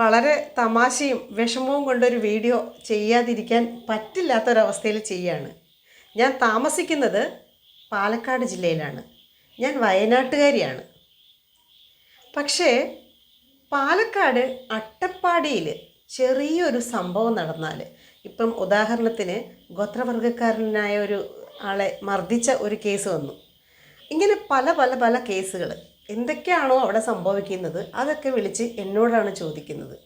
വളരെ തമാശയും വിഷമവും കൊണ്ടൊരു വീഡിയോ ചെയ്യാതിരിക്കാൻ പറ്റില്ലാത്തൊരവസ്ഥയിൽ ചെയ്യാണ് ഞാൻ താമസിക്കുന്നത് പാലക്കാട് ജില്ലയിലാണ്. ഞാൻ വയനാട്ടുകാരിയാണ്. പക്ഷേ പാലക്കാട് അട്ടപ്പാടിയിൽ ചെറിയൊരു സംഭവം നടന്നാൽ ഇപ്പം ഉദാഹരണത്തിന് ഗോത്രവർഗക്കാരനായ ഒരു ആളെ മർദ്ദിച്ച ഒരു കേസ് വന്നു. ഇങ്ങനെ പല പല പല കേസുകൾ എന്തൊക്കെയാണോ അവിടെ സംഭവിക്കുന്നത് അതൊക്കെ വിളിച്ച് എന്നോടാണ് ചോദിക്കുന്നത്.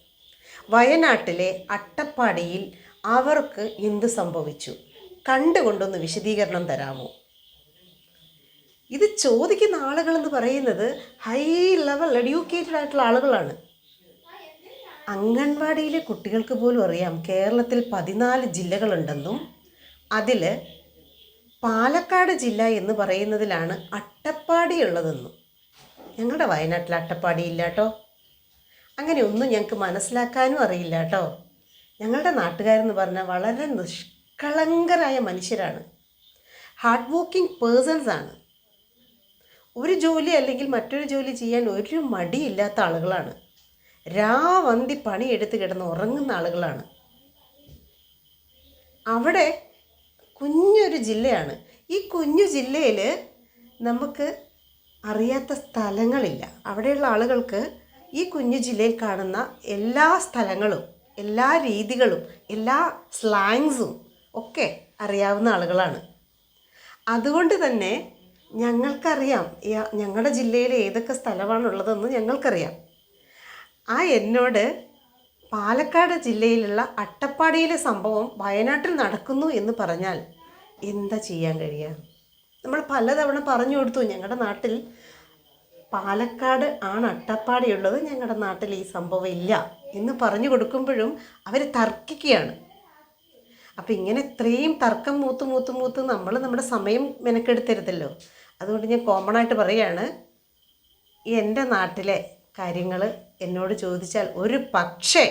വയനാട്ടിലെ അട്ടപ്പാടിയിൽ അവർക്ക് എന്ത് സംഭവിച്ചു? കണ്ടുകൊണ്ടൊന്ന് വിശദീകരണം തരാമോ? ഇത് ചോദിക്കുന്ന ആളുകളെന്ന് പറയുന്നത് ഹൈ ലെവൽ എഡ്യൂക്കേറ്റഡ് ആയിട്ടുള്ള ആളുകളാണ്. അംഗൻവാടിയിലെ കുട്ടികൾക്ക് പോലും അറിയാം കേരളത്തിൽ പതിനാല് ജില്ലകളുണ്ടെന്നും അതിൽ പാലക്കാട് ജില്ല എന്ന് പറയുന്നതിലാണ് അട്ടപ്പാടി ഉള്ളതെന്നും. ഞങ്ങളുടെ വയനാട്ടിൽ അട്ടപ്പാടി ഇല്ല കേട്ടോ അങ്ങനെ ഒന്നും ഞങ്ങൾക്ക് മനസ്സിലാക്കാനും അറിയില്ല കേട്ടോ ഞങ്ങളുടെ നാട്ടുകാരെന്ന് പറഞ്ഞാൽ വളരെ നിഷ്കളങ്കരായ മനുഷ്യരാണ്. ഹാർഡ് വർക്കിംഗ് പേഴ്സൺസ് ആണ്. ഒരു ജോലി അല്ലെങ്കിൽ മറ്റൊരു ജോലി ചെയ്യാൻ ഒരു മടിയില്ലാത്ത ആളുകളാണ്. രാവന്തി പണിയെടുത്ത് കിടന്ന് ഉറങ്ങുന്ന ആളുകളാണ്. അവിടെ കുഞ്ഞൊരു ജില്ലയാണ്. ഈ കുഞ്ഞു ജില്ലയിൽ നമുക്ക് അറിയാത്ത സ്ഥലങ്ങളില്ല. അവിടെയുള്ള ആളുകൾക്ക് ഈ കുഞ്ഞു ജില്ലയിൽ കാണുന്ന എല്ലാ സ്ഥലങ്ങളും എല്ലാ രീതികളും എല്ലാ സ്ലാങ്സും ഒക്കെ അറിയാവുന്ന ആളുകളാണ്. അതുകൊണ്ട് തന്നെ ഞങ്ങൾക്കറിയാം ഞങ്ങളുടെ ജില്ലയിൽ ഏതൊക്കെ സ്ഥലമാണുള്ളതെന്ന് ഞങ്ങൾക്കറിയാം. ആ എന്നോട് പാലക്കാട് ജില്ലയിലുള്ള അട്ടപ്പാടിയിലെ സംഭവം വയനാട്ടിൽ നടക്കുന്നു എന്ന് പറഞ്ഞാൽ എന്താ ചെയ്യാൻ കഴിയുക? നമ്മൾ പലതവണ പറഞ്ഞു കൊടുത്തു ഞങ്ങളുടെ നാട്ടിൽ പാലക്കാട് ആണ് അട്ടപ്പാടിയുള്ളത് ഞങ്ങളുടെ നാട്ടിൽ ഈ സംഭവം ഇല്ല എന്ന് പറഞ്ഞു കൊടുക്കുമ്പോഴും അവർ തർക്കിക്കുകയാണ്. അപ്പോൾ ഇങ്ങനെ ഇത്രയും തർക്കം മൂത്ത് മൂത്ത് മൂത്ത് നമ്മൾ നമ്മുടെ സമയം മെനക്കെടുത്തരുതല്ലോ. അതുകൊണ്ട് ഞാൻ കോമൺ ആയിട്ട് പറയുകയാണ് എന്റെ നാട്ടിലെ കാര്യങ്ങൾ എന്നോട് ചോദിച്ചാൽ ഒരു പക്ഷേ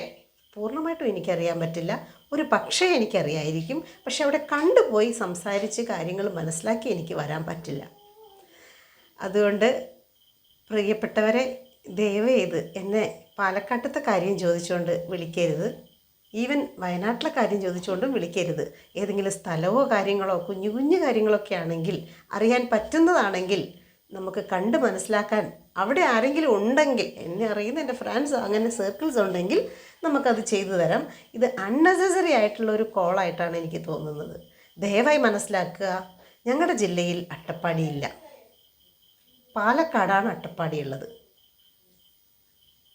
പൂർണമായിട്ടും എനിക്കറിയാൻ പറ്റില്ല. ഒരു പക്ഷേ എനിക്കറിയായിരിക്കും. പക്ഷെ അവിടെ കണ്ടുപോയി സംസാരിച്ച് കാര്യങ്ങൾ മനസ്സിലാക്കി എനിക്ക് വരാൻ പറ്റില്ല. അതുകൊണ്ട് പ്രിയപ്പെട്ടവരെ ദയവ് ചെയ്ത് എന്നെ പാലക്കാട്ടത്തെ കാര്യം ചോദിച്ചുകൊണ്ട് വിളിക്കരുത്. ഈവൻ വയനാട്ടിലെ കാര്യം ചോദിച്ചുകൊണ്ടും വിളിക്കരുത്. ഏതെങ്കിലും സ്ഥലമോ കാര്യങ്ങളോ കുഞ്ഞു കുഞ്ഞു കാര്യങ്ങളൊക്കെ ആണെങ്കിൽ അറിയാൻ പറ്റുന്നതാണെങ്കിൽ നമുക്ക് കണ്ട് മനസ്സിലാക്കാൻ അവിടെ ആരെങ്കിലും ഉണ്ടെങ്കിൽ എന്നെ അറിയുന്ന എന്റെ ഫ്രണ്ട്സ് അങ്ങനെ സർക്കിൾസ് ഉണ്ടെങ്കിൽ നമുക്കത് ചെയ്തു തരാം. ഇത് അൺനെസസറി ആയിട്ടുള്ള ഒരു കോളായിട്ടാണ് എനിക്ക് തോന്നുന്നത്. ദയവായി മനസ്സിലാക്കുക ഞങ്ങളുടെ ജില്ലയിൽ അട്ടപ്പാടിയില്ല പാലക്കാടാണ് അട്ടപ്പാടി ഉള്ളത്